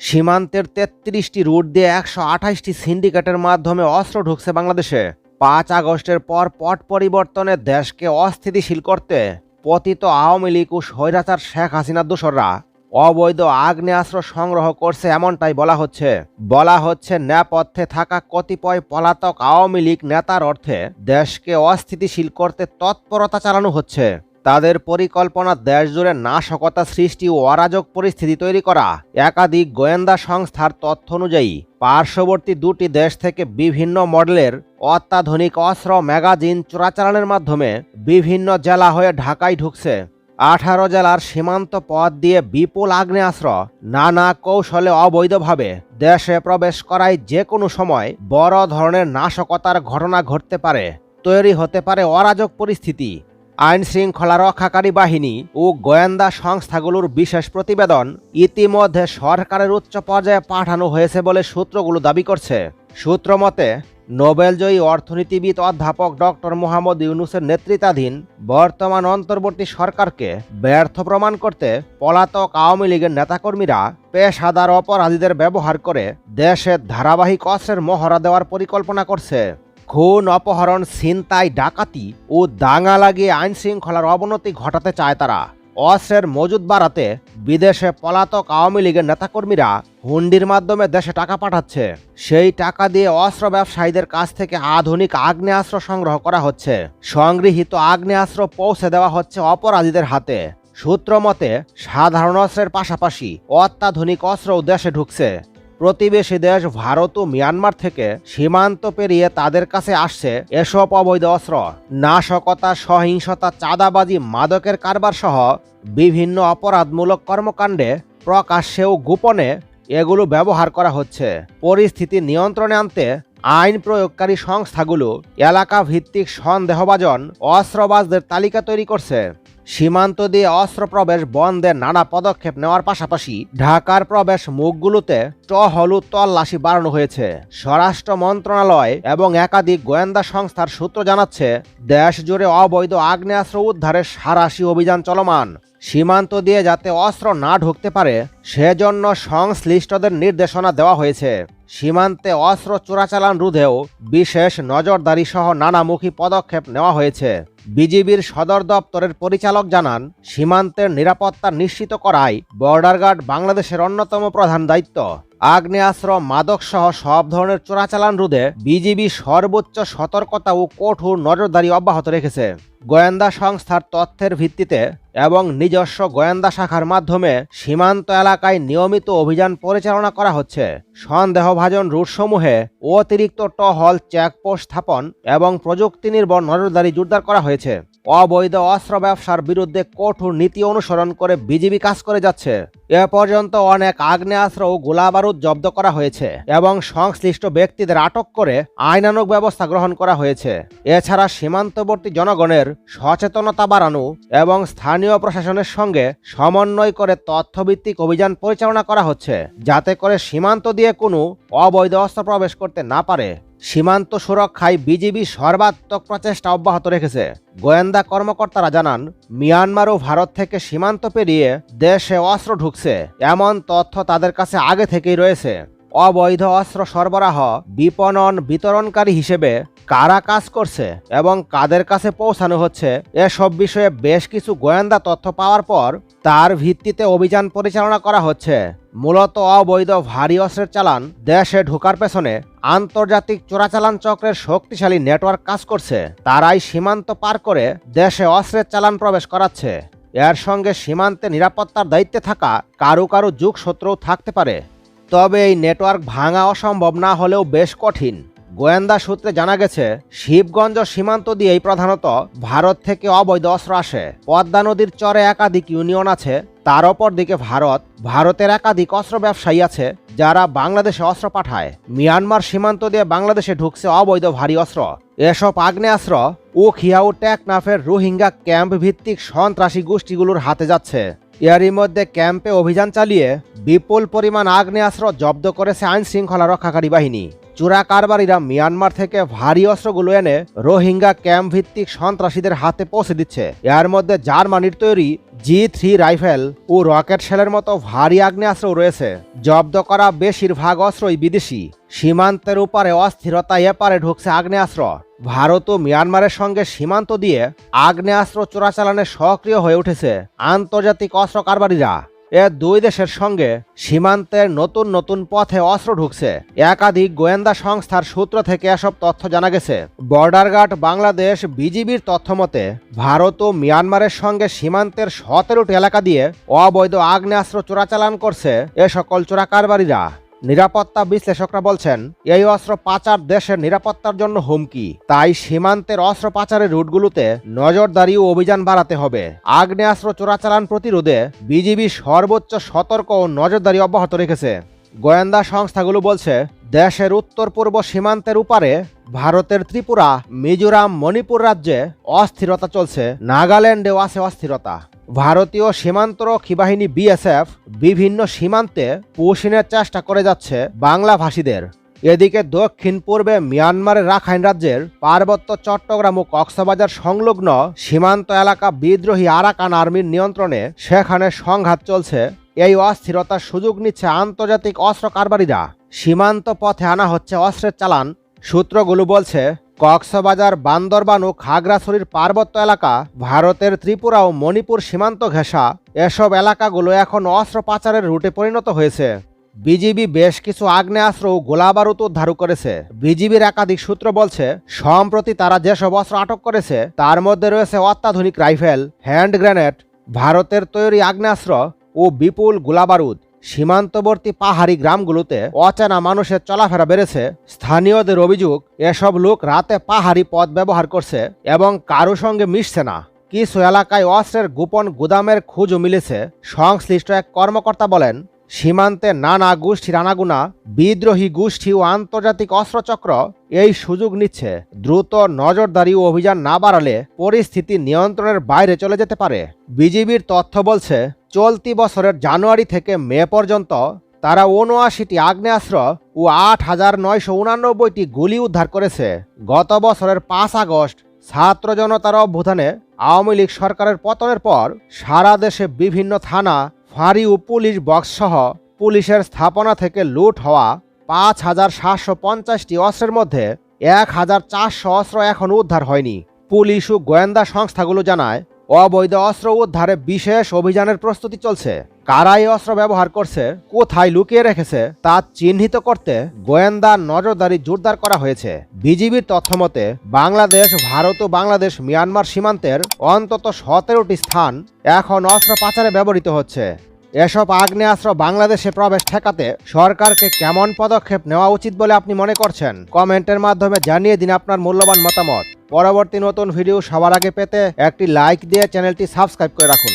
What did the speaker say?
সীমান্তের তেত্রিশটি রুট দিয়ে একশো আঠাশটি সিন্ডিকেটের মাধ্যমে অস্ত্র ঢুকছে বাংলাদেশে। পাঁচ আগস্টের পর পট পরিবর্তনে দেশকে অস্থিতিশীল করতে পতিত আওয়ামী লীগ ও স্বৈরাচার শেখ হাসিনার দোসররা অবৈধ আগ্নেয়াস্ত্র সংগ্রহ করছে এমনটাই বলা হচ্ছে। বলা হচ্ছে নেপথ্যে থাকা কতিপয় পলাতক আওয়ামী লীগ নেতার অর্থে দেশকে অস্থিতিশীল করতে তৎপরতা চালানো হচ্ছে। তাদের পরিকল্পনা দেশ জুড়ে নাশকতা সৃষ্টি ও অরাজক পরিস্থিতি তৈরি করা। একাধিক গোয়েন্দা সংস্থার তথ্য অনুযায়ী, পার্শ্ববর্তী দুটি দেশ থেকে বিভিন্ন মডেলের অত্যাধুনিক অস্ত্র ম্যাগাজিন চোরাচালানের মাধ্যমে বিভিন্ন জেলা হয়ে ঢাকায় ঢুকছে। আঠারো জেলার সীমান্ত পথ দিয়ে বিপুল আগ্নেয়াস্ত্র, নানা কৌশলে অবৈধভাবে দেশে প্রবেশ করায় যে কোনো সময় বড় ধরনের নাশকতার ঘটনা ঘটতে পারে। তৈরি হতে পারে অরাজক পরিস্থিতি। আইন শৃঙ্খলা রক্ষাকারী বাহিনী ও গোয়েন্দা সংস্থাগুলোর বিশেষ প্রতিবেদন ইতিমধ্যে সরকারের উচ্চ পর্যায়ে পাঠানো হয়েছে বলে সূত্রগুলো দাবি করছে। সূত্র মতে, নোবেলজয়ী অর্থনীতিবিদ অধ্যাপক ডক্টর মোহাম্মদ ইউনুসের নেতৃত্বাধীন বর্তমান অন্তর্বর্তী সরকারকে ব্যর্থ প্রমাণ করতে পলাতক আওয়ামী লীগের নেতাকর্মীরা পেশাদার অপরাধীদের ব্যবহার করে দেশের ধারাবাহিক অস্ত্রের মহড়া দেওয়ার পরিকল্পনা করছে। খুন অপহরণ, ছিনতাই, ডাকাতি ও দাঙ্গা লাগিয়ে আইন শৃঙ্খলার অবনতি ঘটাতে চায় তারা। অস্ত্রের মজুদ বাড়াতে বিদেশে পলাতক আওয়ামী লীগের নেতাকর্মীরা হুন্ডির মাধ্যমে দেশে টাকা পাঠাচ্ছে। সেই টাকা দিয়ে অস্ত্র ব্যবসায়ীদের কাছ থেকে আধুনিক আগ্নেয়াস্ত্র সংগ্রহ করা হচ্ছে। সংগৃহীত আগ্নেয়াস্ত্র পৌঁছে দেওয়া হচ্ছে অপরাধীদের হাতে। সূত্র মতে, সাধারণ অস্ত্রের পাশাপাশি অত্যাধুনিক অস্ত্রও দেশে ঢুকছে। প্রতিবেশী দেশ ভারত ও মিয়ানমার থেকে সীমান্ত পেরিয়ে তাদের কাছে আসছে এসব অবৈধ অস্ত্র। নাশকতা, সহিংসতা, চাঁদাবাজি, মাদকের কারবার সহ বিভিন্ন অপরাধমূলক কর্মকাণ্ডে প্রকাশ্যে ও গোপনে এগুলো ব্যবহার করা হচ্ছে। পরিস্থিতি নিয়ন্ত্রণে আনতে আইন প্রয়োগকারী সংস্থাগুলো এলাকা ভিত্তিক সন্দেহভাজন অস্ত্রবাজদের তালিকা তৈরি করছে। সীমান্ত দিয়ে অস্ত্র প্রবেশ বন্ধে নানা পদক্ষেপ নেওয়ার পাশাপাশি ঢাকার প্রবেশ মুখগুলোতে টহল তল্লাশি বাড়ানো হয়েছে। স্বরাষ্ট্র মন্ত্রণালয় এবং একাধিক গোয়েন্দা সংস্থার সূত্র জানাচ্ছে দেশ জুড়ে অবৈধ আগ্নেয়াস্ত্র উদ্ধারের সারাশি অভিযান চলমান। সীমান্ত দিয়ে যাতে অস্ত্র না ঢুকতে পারে, সেজন্য সংশ্লিষ্টদের নির্দেশনা দেওয়া হয়েছে। সীমান্তে অস্ত্র চোরাচালান রোধেও বিশেষ নজরদারি সহ নানামুখী পদক্ষেপ নেওয়া হয়েছে। বিজিবির সদর দপ্তরের পরিচালক জানান, সীমান্তের নিরাপত্তা নিশ্চিত করাই বর্ডার গার্ড বাংলাদেশের অন্যতম প্রধান দায়িত্ব। আগ্নেয়াস্ত্র, মাদক সহ সব ধরনের চোরাচালান রোধে বিজিবি সর্বোচ্চ সতর্কতা ও কঠোর নজরদারি অব্যাহত রেখেছে। গোয়েন্দা সংস্থার তথ্যের ভিত্তিতে এবং নিজস্ব গোয়েন্দা শাখার মাধ্যমে সীমান্ত এলাকায় নিয়মিত অভিযান পরিচালনা করা হচ্ছে। সন্দেহভাজন রুটসমূহে অতিরিক্ত টহল, চেকপোস্ট স্থাপন এবং প্রযুক্তি নির্ভর নজরদারি জোরদার করা হয়েছে। অবৈধ অস্ত্র ব্যবসার বিরুদ্ধে কঠোর নীতি অনুসরণ করে বিজিবি কাজ করে যাচ্ছে। এ পর্যন্ত অনেক আগ্নেয়াস্ত্র ও গোলাবারুদ জব্দ করা হয়েছে এবং সংশ্লিষ্ট ব্যক্তিদের আটক করে আইনানুগ ব্যবস্থা গ্রহণ করা হয়েছে। এছাড়া সীমান্তবর্তী জনগণের সচেতনতা বাড়ানো এবং স্থানীয় প্রশাসনের সঙ্গে সমন্বয় করে তথ্যভিত্তিক অভিযান পরিচালনা করা হচ্ছে, যাতে করে সীমান্ত দিয়ে কোনো অবৈধ অস্ত্র প্রবেশ করতে না পারে। সীমান্ত সুরক্ষায় বিজিবি সর্বাত্মক প্রচেষ্টা অব্যাহত রেখেছে। গোয়েন্দা কর্মকর্তারা জানান, মিয়ানমার ও ভারত থেকে সীমান্ত পেরিয়ে দেশে অস্ত্র ঢুকছে। এমন তথ্য তাদের কাছে আগে থেকেই রয়েছে। অবৈধ অস্ত্র সরবরাহ বিপণন বিতরণকারী হিসেবে কারা কাজ করছে এবং কাদের কাছে পৌঁছানো হচ্ছে, এসব বিষয়ে বেশ কিছু গোয়েন্দা তথ্য পাওয়ার পর তার ভিত্তিতে অভিযান পরিচালনা করা হচ্ছে। মূলত অবৈধ ভারী অস্ত্রের চালান দেশে ঢোকার পেছনে আন্তর্জাতিক চোরাচালান চক্রের শক্তিশালী নেটওয়ার্ক কাজ করছে। তারাই সীমান্ত পার করে দেশে অস্ত্রের চালান প্রবেশ করাচ্ছে। এর সঙ্গে সীমান্তে নিরাপত্তার দায়িত্বে থাকা কারও কারও যুগ শত্রুও থাকতে পারে। তবে এই নেটওয়ার্ক ভাঙা অসম্ভব না হলেও বেশ কঠিন। গোয়েন্দা সূত্রে জানা গেছে, শিবগঞ্জ সীমান্ত দিয়েই প্রধানত ভারত থেকে অবৈধ অস্ত্র আসে। পদ্মা নদীর চরে একাধিক ইউনিয়ন আছে, তার অপর দিকে ভারত, ভারতের একাধিক অস্ত্র ব্যবসায়ী আছে, যারা বাংলাদেশে অস্ত্র পাঠায়। মিয়ানমার সীমান্ত দিয়ে বাংলাদেশে ঢুকছে অবৈধ ভারী অস্ত্র। এসব আগ্নেয়াস্ত্র ও টেকনাফের রোহিঙ্গা ক্যাম্প ভিত্তিক সন্ত্রাসী গোষ্ঠীগুলোর হাতে যাচ্ছে। এরই মধ্যে ক্যাম্পে অভিযান চালিয়ে বিপুল পরিমাণ আগ্নেয়াস্ত্র জব্দ করেছে আইন শৃঙ্খলা রক্ষাকারী বাহিনী। চোরা কারবারিরা মিয়ানমার থেকে ভারী অস্ত্রগুলো এনে রোহিঙ্গা ক্যাম্প ভিত্তিক সন্ত্রাসীদের হাতে পৌঁছে দিচ্ছে। এর মধ্যে জার্মানির তৈরি জি থ্রি রাইফেল ও রকেট শেলের মতো ভারী আগ্নেয়াস্ত্রও রয়েছে। জব্দ করা বেশিরভাগ অস্ত্রই বিদেশি। সীমান্তের উপারে অস্থিরতা এপারে ঢুকছে আগ্নেয়াস্ত্র। ভারত ও মিয়ানমারের সঙ্গে সীমান্ত দিয়ে আগ্নেয়াস্ত্র চোরাচালানে সক্রিয় হয়ে উঠেছে আন্তর্জাতিক অস্ত্র কারবারিরা। এ দুই দেশের সঙ্গে সীমান্তের নতুন নতুন পথে অস্ত্র ঢুকছে। একাধিক গোয়েন্দা সংস্থার সূত্র থেকে এসব তথ্য জানা গেছে। বর্ডার গার্ড বাংলাদেশ বিজিবির তথ্য মতে, ভারত ও মিয়ানমারের সঙ্গে সীমান্তের সতেরোটি এলাকা দিয়ে অবৈধ আগ্নেয়াস্ত্র চোরাচালান করছে এ সকল চোরা কারবারিরা নিরাপত্তা বিশ্লেষকরা বলছেন, এই অস্ত্র পাচার দেশের নিরাপত্তার জন্য হুমকি। তাই সীমান্তের অস্ত্র পাচারের রুটগুলোতে নজরদারি ও অভিযান বাড়াতে হবে। আগ্নেয়াস্ত্র চোরাচালান প্রতিরোধে বিজিবি সর্বোচ্চ সতর্ক ও নজরদারি অব্যাহত রেখেছে। গোয়েন্দা সংস্থাগুলো বলছে, দেশের উত্তর পূর্ব সীমান্তের উপারে ভারতের ত্রিপুরা, মিজোরাম, মণিপুর রাজ্যে অস্থিরতা চলছে। নাগাল্যান্ডেও আছে অস্থিরতা। ভারতীয় সীমান্তরক্ষী বাহিনী বিএসএফ বিভিন্ন সীমান্তে পুশিনের চেষ্টা করে যাচ্ছে বাংলা ভাষীদের। এদিকে দক্ষিণ পূর্বে মিয়ানমারের রাখাইন রাজ্যের পার্বত্য চট্টগ্রাম ও কক্সবাজার সংলগ্ন সীমান্ত এলাকা বিদ্রোহী আরাকান আর্মির নিয়ন্ত্রণে সেখানে সংঘাত চলছে। এই অস্থিরতার সুযোগ নিচ্ছে আন্তর্জাতিক অস্ত্র কারবারিরা। সীমান্ত পথে আনা হচ্ছে অস্ত্রের চালান সূত্রগুলো বলছে, কক্সবাজার, বান্দরবান ও খাগড়াছড়ির পার্বত্য এলাকা, ভারতের ত্রিপুরা ও মণিপুর সীমান্ত ঘেঁষা। এসব এলাকাগুলো এখন অস্ত্র পাচারের রুটে পরিণত হয়েছে। বিজিবি বেশ কিছু আগ্নেয়াস্ত্র ও গোলাবারুদ উদ্ধার করেছে। বিজিবির একাধিক সূত্র বলছে, সম্প্রতি তারা যেসব অস্ত্র আটক করেছে, তার মধ্যে রয়েছে অত্যাধুনিক রাইফেল, হ্যান্ড গ্রেনেড, ভারতের তৈরি আগ্নেয়াস্ত্র ও বিপুল গোলাবারুদ। সীমান্তবর্তী পাহাড়ি গ্রামগুলোতে অচেনা মানুষের চলাফেরা বেড়েছে। স্থানীয়দের অভিযোগ, এসব লোক রাতে পাহাড়ি পথ ব্যবহার করছে এবং কারও সঙ্গে মিশছে না। কিছু এলাকায় অস্ত্রের গোপন গুদামের খোঁজও মিলেছে, সংশ্লিষ্ট এক কর্মকর্তা বলেন। সীমান্তে নানা গোষ্ঠীর আনাগুনা বিদ্রোহী গোষ্ঠী ও আন্তর্জাতিক অস্ত্রচক্র এই সুযোগ নিচ্ছে। দ্রুত নজরদারি ও অভিযান না বাড়ালে পরিস্থিতি নিয়ন্ত্রণের বাইরে চলে যেতে পারে। বিজিবির তথ্য বলছে, চলতি বছরের জানুয়ারি থেকে মে পর্যন্ত তারা উনআশিটি আগ্নেয়াস্ত্র ও আট হাজার নয়শো উনানব্বইটি গুলি উদ্ধার করেছে। গত বছরের পাঁচ আগস্ট ছাত্র জনতার অভ্যুত্থানে আওয়ামী লীগ সরকারের পতনের পর সারা দেশে বিভিন্ন থানা ও পুলিশ বক্সসহ পুলিশের স্থাপনা থেকে লুট হওয়া পাঁচ হাজার সাতশো পঞ্চাশটি অস্ত্রের মধ্যে এক হাজার চারশো অস্ত্র এখনও উদ্ধার হয়নি। পুলিশ ও গোয়েন্দা সংস্থাগুলো জানায় অবৈধ অস্ত্র উদ্ধারে বিশেষ অভিযানের প্রস্তুতি চলছে। কারা এই অস্ত্র ব্যবহার করছে, কোথায় লুকিয়ে রেখেছে, তা চিহ্নিত করতে গোয়েন্দা নজরদারি জোরদার করা হয়েছে। বিজিবির তথ্যমতে বাংলাদেশ, ভারত ও বাংলাদেশ মিয়ানমার সীমান্তের অন্তত সতেরোটি স্থান এখন অস্ত্র পাচারে ব্যবহৃত হচ্ছে। এসব আগ্নেয়াস্ত্র বাংলাদেশে প্রবেশ ঠেকাতে সরকারকে কেমন পদক্ষেপ নেওয়া উচিত বলে আপনি মনে করছেন? কমেন্টের মাধ্যমে জানিয়ে দিন আপনার মূল্যবান মতামত। পরবর্তী নতুন ভিডিও সবার আগে পেতে একটি লাইক দিয়ে চ্যানেলটি সাবস্ক্রাইব করে রাখুন।